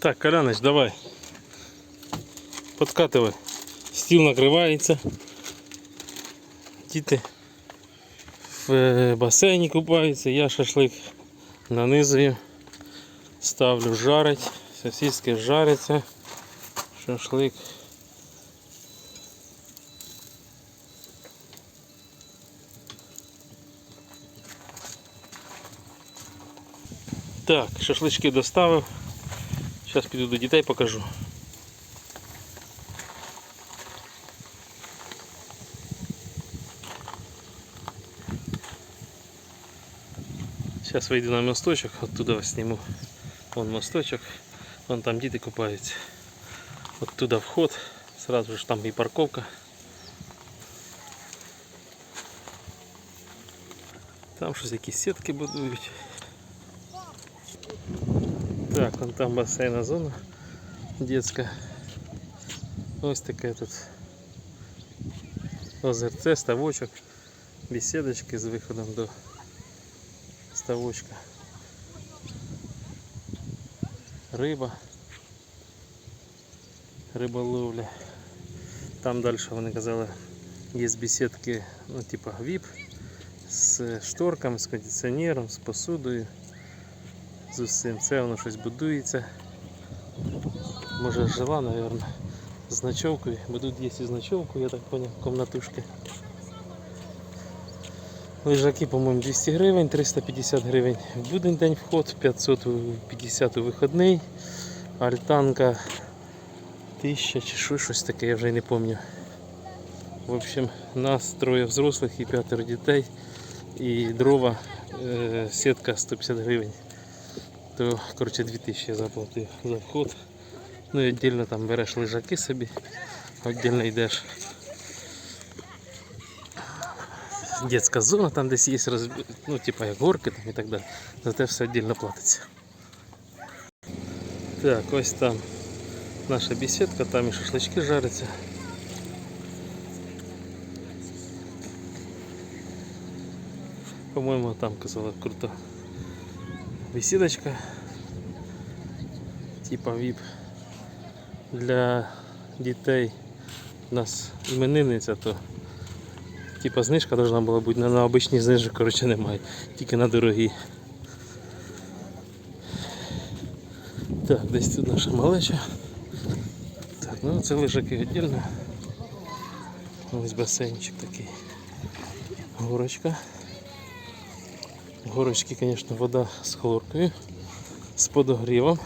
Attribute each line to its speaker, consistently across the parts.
Speaker 1: Так, Коляныч, давай. Подкатывай. Стіл накривається. Діти в е, басейні купаються, я шашлик нанизую, ставлю жарить, сосиски жаряться, шашлик. Так, шашлички доставив. Зараз піду до дітей покажу. Сейчас выйду на мосточок, оттуда вас сниму. Вон мосточок, вон там діти купаються. Оттуда вход, сразу же там и парковка. Там щось якісь сітки будують. Так, вон там басейна зона детська. Ось таке тут озерце, ставочок, беседочки з виходом до ставочка. Риба. Риболовля. Там далі вони казали, є беседки, ну, типа VIP, з шторками, з кондиціонером, з посудою. З усім. Це воно щось будується. Може жила, мабуть, з ночовкою. Будуть є і з я так понял, комнатушки. Лежаки, по-моєму, 200 гривень, 350 гривень в будень день вход, 550 у вихідний, альтанка 1000 чи що, щось таке, я вже не пам'ятаю. В общем, нас троє взрослих і п'ятеро дітей. І дрова, е, сітка 150 гривень. То, коротше, 2000 я заплатив за вход. Ну і віддільно там береш лежаки собі, віддільно йдеш. Детська зона там десь є, роз... ну, типа як горки там і так далі. За те все віддільно платиться. Так, ось там наша беседка, там і шашлички жаряться. По-моєму, там казала круто. Беседочка. Типа VIP для дітей. У нас іменинниця, то типа знижка должна була бути, але на обичні знижок, коротше, немає, тільки на дорогі. Так, десь тут наша малеча. Так, ну це лежаки віддільно. Ось басейнчик такий. Горочка. Горочки, звісно, вода з хлоркою, з подогрівом.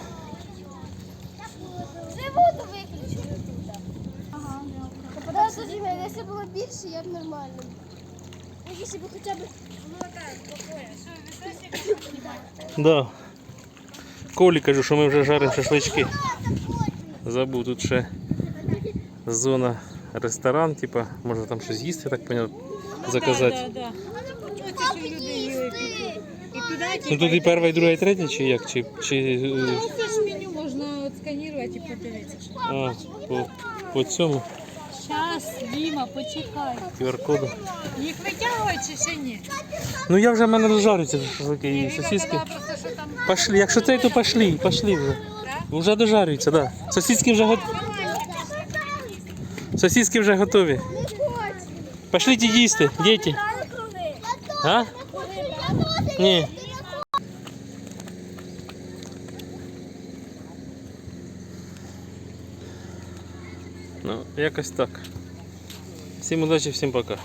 Speaker 2: Це воду виключили тут. Ага, Подожди, якщо було більше, я б нормально. Ну, Якщо б хоча б...
Speaker 1: Да. Колі кажу, що ми вже жаримо шашлички. Забув тут ще зона ресторан, типа, можна там щось їсти, так поняв, заказати.
Speaker 3: Да, да, да.
Speaker 1: Ну тут і перша, і друга, і третя, чи як? Чи, чи е,
Speaker 3: Це ж меню можна отсканувати і подивитися.
Speaker 1: а, по, по цьому
Speaker 3: Щас, Діма, почекай.
Speaker 1: QR-коду.
Speaker 3: Їх витягують чи ще ні?
Speaker 1: Ну я вже в мене дожарюються шашлики і сосиски.
Speaker 3: Просто, що там
Speaker 1: Пошли, якщо це, то пошли, пошли вже. Вже дожарюються, так. Да. Сосиски вже готові. Сосиски вже готові. Пошліть їсти, діти. А? Ні. Ну, якось так. Всім удачі, всім пока.